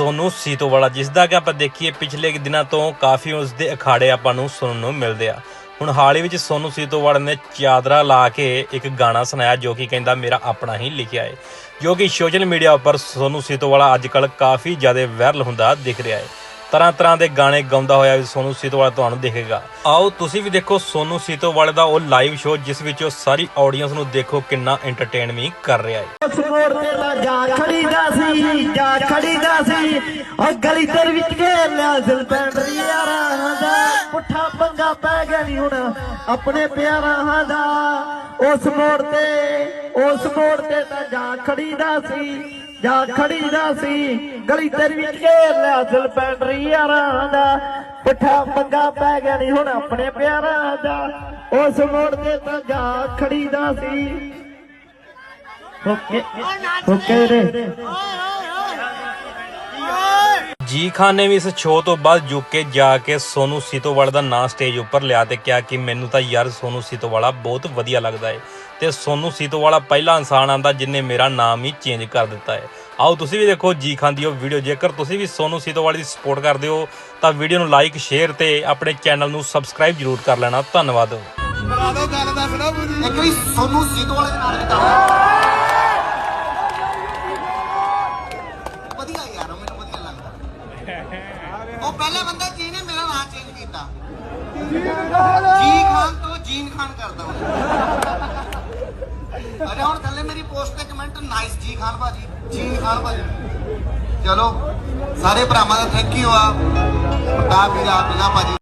ਸੋਨੂ ਸੀਤੋਵਾਲਾ ਜਿਸ ਦਾ ਕਿ ਆਪਾਂ ਦੇਖੀਏ ਪਿਛਲੇ ਦਿਨਾਂ ਤੋਂ ਕਾਫੀ ਉਸ ਦੇ ਅਖਾੜੇ ਆਪਾਂ ਨੂੰ ਸੁਣਨ ਨੂੰ ਮਿਲਦੇ ਆ। ਹੁਣ ਹਾਲ ਹੀ ਵਿੱਚ ਸੋਨੂ ਸੀਤੋਵਾਲਾ ਨੇ ਚਾਦਰਾ ਲਾ ਕੇ ਇੱਕ ਗਾਣਾ ਸੁਣਾਇਆ, ਜੋ ਕਿ ਕਹਿੰਦਾ, ਮੇਰਾ ਆਪਣਾ ਹੀ ਲਿਖਿਆ ਹੈ ਜੋ ਕਿ ਸੋਸ਼ਲ ਮੀਡੀਆ ਉੱਪਰ ਸੋਨੂ ਸੀਤੋਵਾਲਾ ਅੱਜ ਕੱਲ ਕਾਫੀ ਜ਼ਿਆਦਾ ਵਾਇਰਲ ਹੁੰਦਾ ਦਿਖ ਰਿਹਾ ਹੈ ਤਰ੍ਹਾਂ ਤਰ੍ਹਾਂ ਦੇ ਗਾਣੇ ਗਾਉਂਦਾ ਹੋਇਆ ਵੀ ਸੋਨੂ ਸੀਤੋਵਾਲਾ ਤੁਹਾਨੂੰ ਦੇਖੇਗਾ। ਆਓ ਤੁਸੀਂ ਵੀ ਦੇਖੋ ਸੋਨੂ ਸੀਤੋਵਾਲੇ ਦਾ ਉਹ ਲਾਈਵ ਸ਼ੋਅ ਜਿਸ ਵਿੱਚ ਉਹ ਸਾਰੀ ਆਡੀਅנס ਨੂੰ ਦੇਖੋ ਕਿੰਨਾ ਐਂਟਰਟੇਨ ਕਰ ਰਿਹਾ ਹੈ। ਉਸ ਮੋੜ ਤੇ ਤਾਂ ਜਾ ਖੜੀਦਾ ਸੀ, ਜਾ ਖੜੀਦਾ ਸੀ। ਉਹ ਗਲੀ ਦਰ ਵਿੱਚ ਲਿਆ ਦਿਲ ਪੈਂਡਰੀ ਯਾਰਾਂ ਦਾ। ਪੁੱਠਾ ਪੰਗਾ ਪੈ ਗਿਆ ਨੀ ਹੁਣ ਆਪਣੇ ਪਿਆਰਾਂ ਦਾ। ਉਸ ਮੋੜ ਤੇ, ਉਸ ਮੋੜ ਤੇ ਤਾਂ ਜਾ ਖੜੀਦਾ ਸੀ। ਜਾ ਖੜੀਦਾ ਸੀ, ਗਲੀ ਦਰ ਵਿੱਚ ਘੇਰ ਲਿਆ ਦਿਲ ਪੈਂਡਰੀ ਯਾਰਾਂ ਦਾ। ਪੁੱਠਾ ਪੰਗਾ ਪੈ ਗਿਆ ਨੀ ਹੁਣ ਆਪਣੇ ਪਿਆਰਾਂ ਦਾ। ਉਸ ਮੋੜ ਤੇ ਤਾਂ ਜਾ ਖੜੀਦਾ ਸੀ। ਓਕੇ ਓਕੇ ਰੇ ਜੀ ਖਾਨ ਨੇ ਵੀ ਇਸ ਸ਼ੋਅ ਤੋਂ ਬਾਅਦ ਯੂਕੇ ਜਾ ਕੇ ਸੋਨੂ ਸੀਤੋਵਾਲ ਦਾ ਨਾਂ ਸਟੇਜ ਉੱਪਰ ਲਿਆ ਤੇ ਕਿਹਾ ਕਿ ਮੈਨੂੰ ਤਾਂ ਯਾਰ ਸੋਨੂ ਸੀਤੋਵਾਲਾ ਬਹੁਤ ਵਧੀਆ ਲੱਗਦਾ ਹੈ ਤੇ ਸੋਨੂ ਸੀਤੋਵਾਲਾ ਪਹਿਲਾ ਇਨਸਾਨ ਆਂਦਾ ਜਿਨੇ ਮੇਰਾ ਨਾਮ ਹੀ ਚੇਂਜ ਕਰ ਦਿੱਤਾ ਹੈ। ਆਓ ਤੁਸੀਂ ਵੀ ਦੇਖੋ ਜੀ ਖਾਂਦੀ ਉਹ ਵੀਡੀਓ ਜੇਕਰ ਤੁਸੀਂ ਵੀ ਸੋਨੂ ਸੀਤੋਵਾਲ ਦੀ ਸਪੋਰਟ ਕਰਦੇ ਹੋ, ਤਾਂ ਵੀਡੀਓ ਨੂੰ ਲਾਈਕ ਸ਼ੇਅਰ ਤੇ ਆਪਣੇ ਚੈਨਲ ਨੂੰ ਸਬਸਕ੍ਰਾਈਬ ਜ਼ਰੂਰ ਕਰ ਲੈਣਾ। ਧੰਨਵਾਦ। ਇੱਕ ਵਾਰੀ ਸੋਨੂ ਸੀਤੋ ਦੇ ਨਾਲ ਵੀ ਵਧੀਆ ਯਾਰ ਮੈਨੂੰ ਵਧੀਆ ਲੱਗਦਾ। ਉਹ ਪਹਿਲਾ ਬੰਦਾ ਜਿਹਨੇ ਮੇਰਾ ਨਾਮ ਚੇਂਜ ਕੀਤਾ। ਜੀ ਖਾਨ ਤੋਂ ਜੀਨ ਖਾਨ ਕਰਦਾ ਅਰੇ ਹੁਣ ਥੱਲੇ ਮੇਰੀ ਪੋਸਟ ਤੇ ਕਮੈਂਟ ਨਾਈਸ ਜੀ ਖਾਨ ਭਾਜੀ, ਜੀ ਖਾਨ ਭਾਜੀ। ਚਲੋ, ਸਾਰੇ ਭਰਾਵਾਂ ਦਾ ਥੈਂਕ ਯੂ ਆ। ਪ੍ਰਤਾਪ ਵੀਰਾ ਬਿਲਾ ਭਾਜੀ।